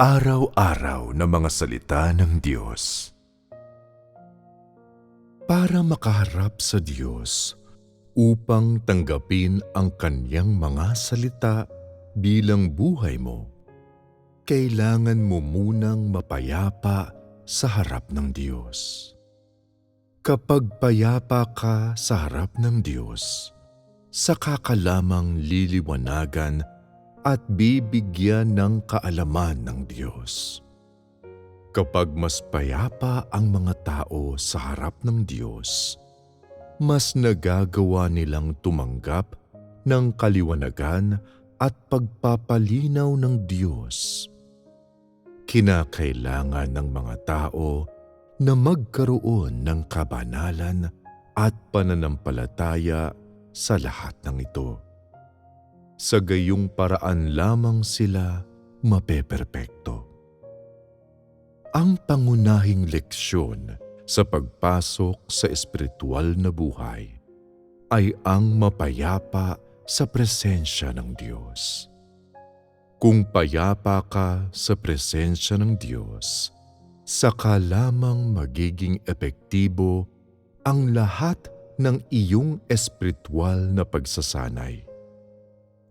Araw-araw na mga salita ng Diyos. Para makaharap sa Diyos, upang tanggapin ang Kanyang mga salita bilang buhay mo, kailangan mo munang mapayapa sa harap ng Diyos. Kapag payapa ka sa harap ng Diyos, saka ka lamang liliwanagan at bibigyan ng kaalaman ng Diyos. Kapag mas payapa ang mga tao sa harap ng Diyos, mas nagagawa nilang tumanggap ng kaliwanagan at pagpapalinaw ng Diyos. Kinakailangan ng mga tao na magkaroon ng kabanalan at pananampalataya sa lahat ng ito. Sa gayong paraan lamang sila mapeperpekto. Ang pangunahing leksyon sa pagpasok sa espiritual na buhay ay ang mapayapa sa presensya ng Diyos. Kung payapa ka sa presensya ng Diyos, saka lamang magiging epektibo ang lahat ng iyong espiritual na pagsasanay.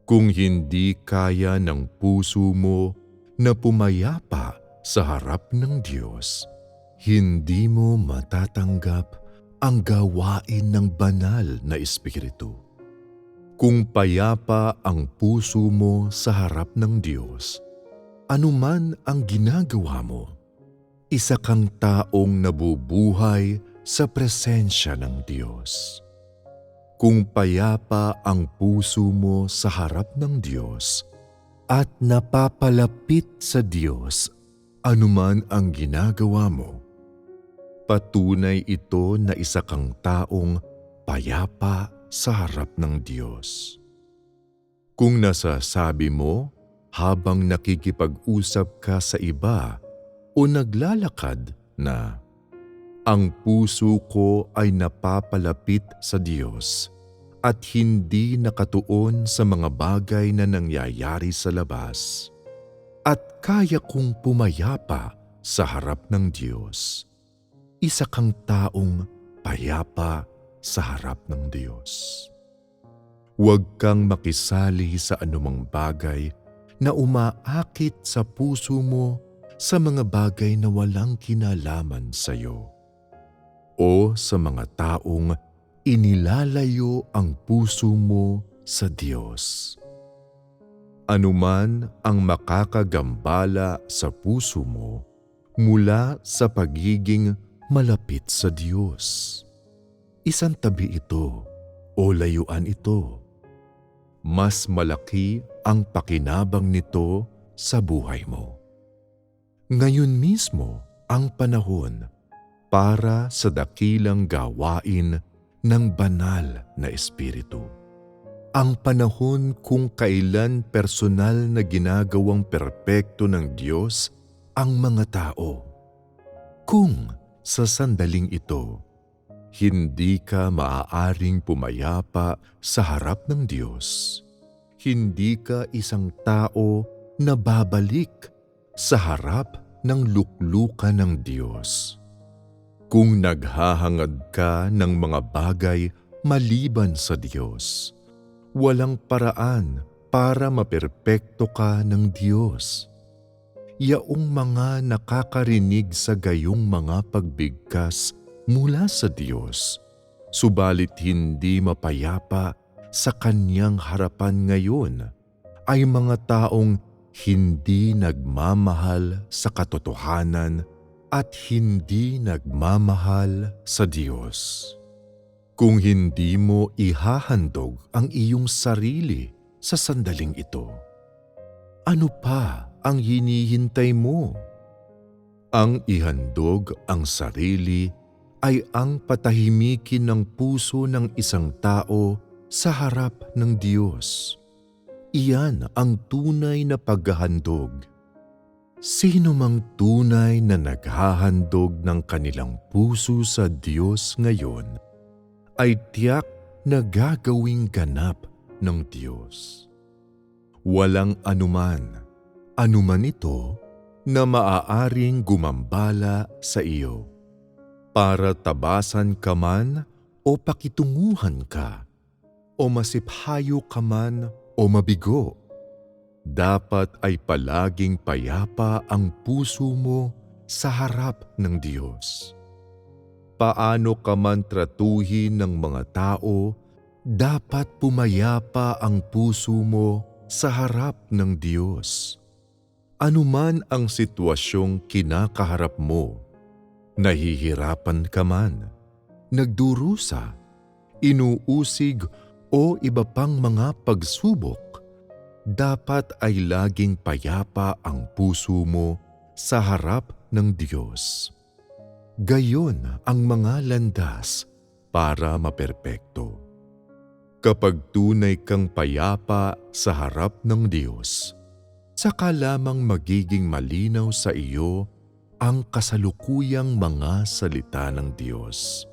Kung hindi kaya ng puso mo na pumayapa sa harap ng Diyos, hindi mo matatanggap ang gawain ng banal na Espiritu. Kung payapa ang puso mo sa harap ng Diyos, anuman ang ginagawa mo, isa kang taong nabubuhay sa presensya ng Diyos. Kung payapa ang puso mo sa harap ng Diyos at napapalapit sa Diyos anuman ang ginagawa mo, patunay ito na isa kang taong payapa sa harap ng Diyos. Kung nasasabi mo habang nakikipag-usap ka sa iba o naglalakad na ang puso ko ay napapalapit sa Diyos at hindi nakatuon sa mga bagay na nangyayari sa labas at kaya kong pumayapa sa harap ng Diyos. Isa kang taong payapa sa harap ng Diyos. Huwag kang makisali sa anumang bagay na umaakit sa puso mo sa mga bagay na walang kinalaman sa iyo o sa mga taong inilalayo ang puso mo sa Diyos. Anuman ang makakagambala sa puso mo mula sa pagiging malapit sa Diyos. Isang tabi ito o layuan ito. Mas malaki ang pakinabang nito sa buhay mo. Ngayon mismo ang panahon para sa dakilang gawain ng banal na Espiritu. Ang panahon kung kailan personal na ginagawang perpekto ng Diyos ang mga tao. Kung sa sandaling ito, hindi ka maaaring pumayapa sa harap ng Diyos. Hindi ka isang tao na babalik sa harap ng luklukan ng Diyos. Kung naghahangad ka ng mga bagay maliban sa Diyos, walang paraan para maperpekto ka ng Diyos. Yaong mga nakakarinig sa gayong mga pagbigkas mula sa Diyos, subalit hindi mapayapa sa Kanyang harapan ngayon, ay mga taong hindi nagmamahal sa katotohanan at hindi nagmamahal sa Diyos. Kung hindi mo ihahandog ang iyong sarili sa sandaling ito, ano pa ang hinihintay mo? Ang ihandog ang sarili ay ang patahimikin ng puso ng isang tao sa harap ng Diyos. Iyan ang tunay na paghahandog. Sino mang tunay na naghahandog ng kanilang puso sa Diyos ngayon ay tiyak na gagawing ganap ng Diyos. Walang anuman, anuman ito, na maaaring gumambala sa iyo. Para tabasan ka man o pakitunguhan ka, o masiphayo ka man o mabigo, dapat ay palaging payapa ang puso mo sa harap ng Diyos. Paano ka man tratuhin ng mga tao, dapat pumayapa ang puso mo sa harap ng Diyos. Anuman ang sitwasyong kinakaharap mo, nahihirapan ka man, nagdurusa, inuusig o iba pang mga pagsubok, dapat ay laging payapa ang puso mo sa harap ng Diyos. Gayon ang mga landas para maperpekto. Kapag tunay kang payapa sa harap ng Diyos, saka lamang magiging malinaw sa iyo ang kasalukuyang mga salita ng Diyos.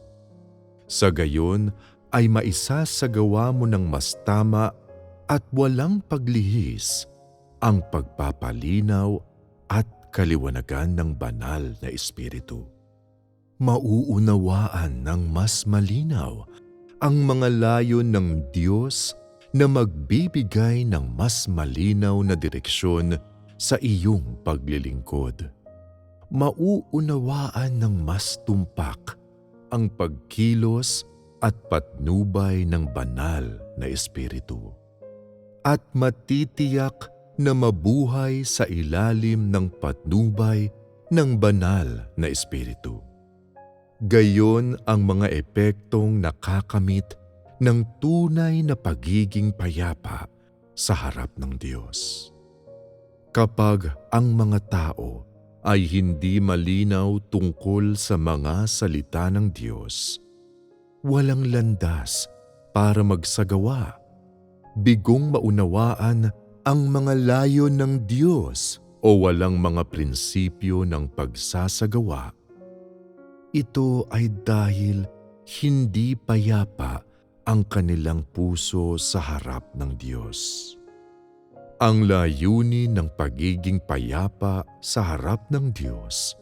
Sa gayon ay maisasagawa mo ng mas tama at walang paglihis ang pagpapalinaw at kaliwanagan ng banal na Espiritu. Mauunawaan ng mas malinaw ang mga layon ng Diyos na magbibigay ng mas malinaw na direksyon sa iyong paglilingkod. Mauunawaan ng mas tumpak ang pagkilos at patnubay ng banal na Espiritu. At matitiyak na mabuhay sa ilalim ng patnubay ng banal na Espiritu. Gayon ang mga epektong nakakamit ng tunay na pagiging payapa sa harap ng Diyos. Kapag ang mga tao ay hindi malinaw tungkol sa mga salita ng Diyos, walang landas para magsagawa. Bigong maunawaan ang mga layon ng Diyos o walang mga prinsipyo ng pagsasagawa. Ito ay dahil hindi payapa ang kanilang puso sa harap ng Diyos. Ang layunin ng pagiging payapa sa harap ng Diyos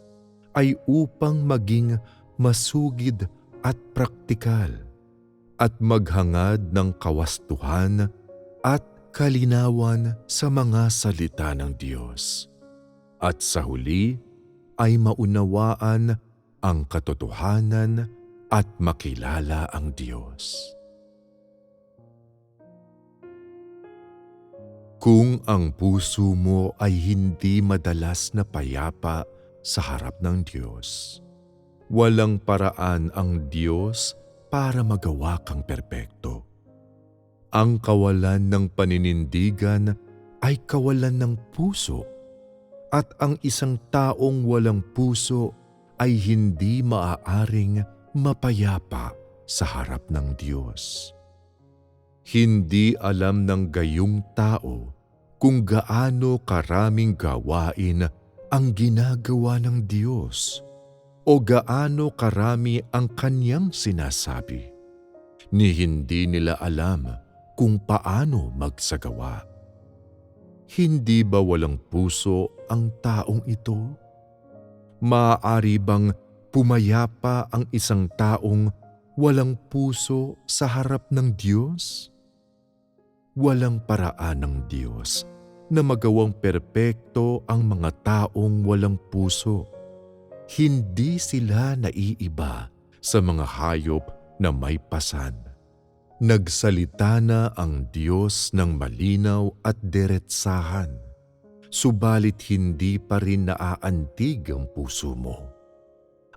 ay upang maging masugid at praktikal at maghangad ng kawastuhan at kalinawan sa mga salita ng Diyos. At sa huli ay maunawaan ang katotohanan at makilala ang Diyos. Kung ang puso mo ay hindi madalas na payapa sa harap ng Diyos, walang paraan ang Diyos para magawa kang perpekto. Ang kawalan ng paninindigan ay kawalan ng puso at ang isang taong walang puso ay hindi maaaring mapayapa sa harap ng Diyos. Hindi alam ng gayong tao kung gaano karaming gawain ang ginagawa ng Diyos o gaano karami ang kanyang sinasabi. Ni hindi nila alam kung paano magsagawa. Hindi ba walang puso ang taong ito? Maaari bang pumayapa ang isang taong walang puso sa harap ng Diyos? Walang paraan ng Diyos na magawang perpekto ang mga taong walang puso. Hindi sila naiiba sa mga hayop na may pasan. Nagsalita na ang Diyos ng malinaw at diretsahan, subalit hindi pa rin naaantig ang puso mo.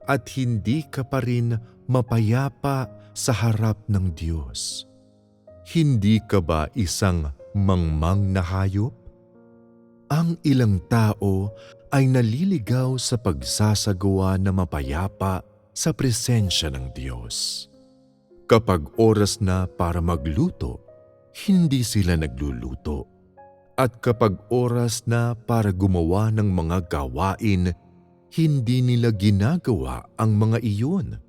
At hindi ka pa rin mapayapa sa harap ng Diyos. Hindi ka ba isang mangmang na hayop? Ang ilang tao ay naliligaw sa pagsasagawa na mapayapa sa presensya ng Diyos. Kapag oras na para magluto, hindi sila nagluluto. At kapag oras na para gumawa ng mga gawain, hindi nila ginagawa ang mga iyon,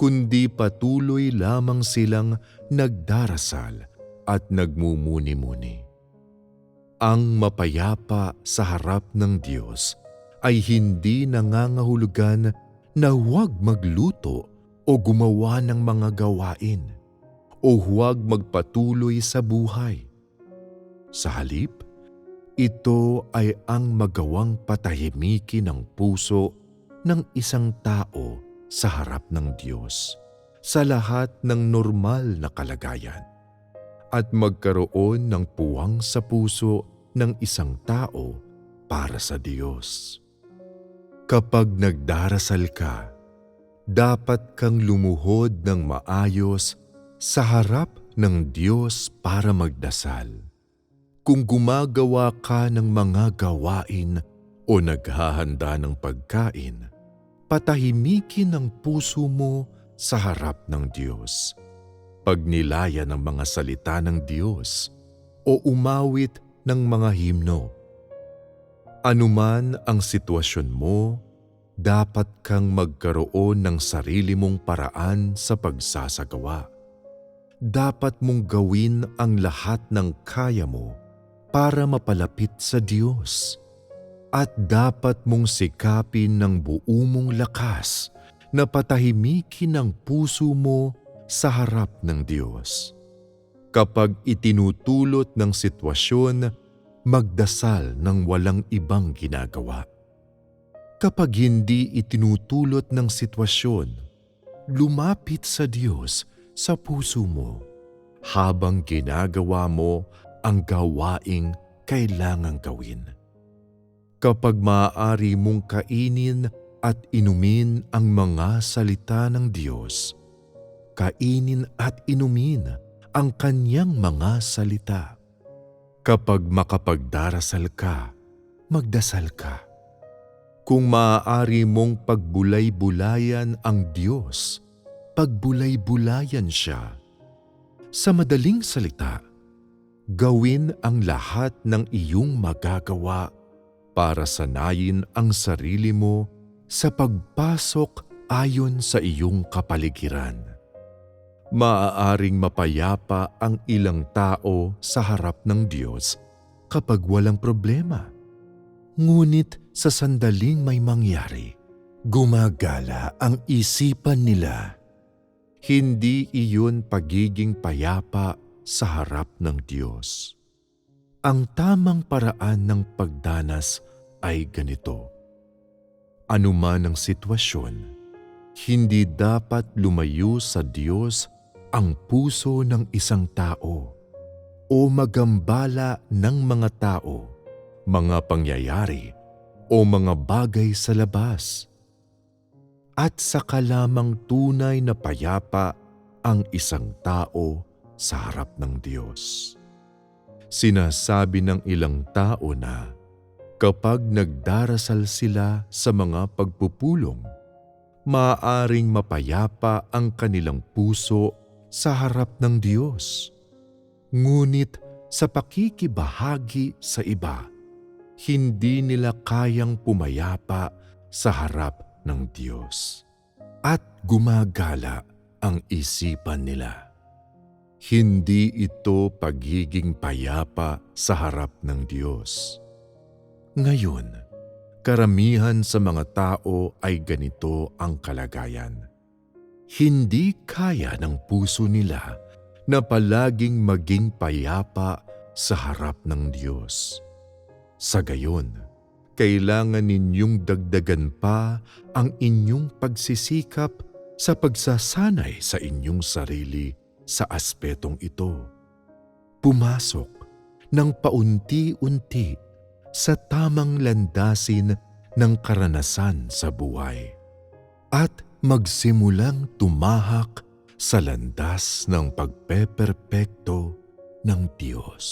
kundi patuloy lamang silang nagdarasal at nagmumuni-muni. Ang mapayapa sa harap ng Diyos ay hindi nangangahulugan na huwag magluto o gumawa ng mga gawain o huwag magpatuloy sa buhay. Sa halip, ito ay ang magawang patahimiki ng puso ng isang tao sa harap ng Diyos sa lahat ng normal na kalagayan at magkaroon ng puwang sa puso ng isang tao para sa Diyos. Kapag nagdarasal ka, dapat kang lumuhod ng maayos sa harap ng Diyos para magdasal. Kung gumagawa ka ng mga gawain o naghahanda ng pagkain, patahimikin ang puso mo sa harap ng Diyos. Pagnilaya ng mga salita ng Diyos o umawit ng mga himno. Anuman ang sitwasyon mo, dapat kang magkaroon ng sarili mong paraan sa pagsasagawa. Dapat mong gawin ang lahat ng kaya mo para mapalapit sa Diyos. At dapat mong sikapin ng buo mong lakas na patahimikin ang puso mo sa harap ng Diyos. Kapag itinutulot ng sitwasyon, magdasal ng walang ibang ginagawa. Kapag hindi itinutulot ng sitwasyon, lumapit sa Diyos sa puso mo habang ginagawa mo ang gawaing kailangang gawin. Kapag maaari mong kainin at inumin ang mga salita ng Diyos, kainin at inumin ang kanyang mga salita. Kapag makapagdarasal ka, magdasal ka. Kung maaari mong pagbulay-bulayan ang Diyos, pagbulay-bulayan siya. Sa madaling salita, gawin ang lahat ng iyong magagawa para sanayin ang sarili mo sa pagpasok ayon sa iyong kapaligiran. Maaaring mapayapa ang ilang tao sa harap ng Diyos kapag walang problema. Ngunit sa sandaling may mangyari, gumagala ang isipan nila. Hindi iyon pagiging payapa sa harap ng Diyos. Ang tamang paraan ng pagdanas ay ganito. Anuman ang sitwasyon, hindi dapat lumayo sa Diyos ang puso ng isang tao o magambala ng mga tao, mga pangyayari o mga bagay sa labas. At saka lamang tunay na payapa ang isang tao sa harap ng Diyos. Sinasabi ng ilang tao na kapag nagdarasal sila sa mga pagpupulong, maaaring mapayapa ang kanilang puso sa harap ng Diyos. Ngunit sa pakikibahagi sa iba, hindi nila kayang pumayapa sa harap ng Diyos. At gumagala ang isipan nila. Hindi ito pagiging payapa sa harap ng Diyos. Ngayon, karamihan sa mga tao ay ganito ang kalagayan. Hindi kaya ng puso nila na palaging maging payapa sa harap ng Diyos. Sa gayon, kailangan ninyong dagdagan pa ang inyong pagsisikap sa pagsasanay sa inyong sarili sa aspetong ito. Pumasok ng paunti-unti sa tamang landasin ng karanasan sa buhay at magsimulang tumahak sa landas ng pagpeperpekto ng Diyos.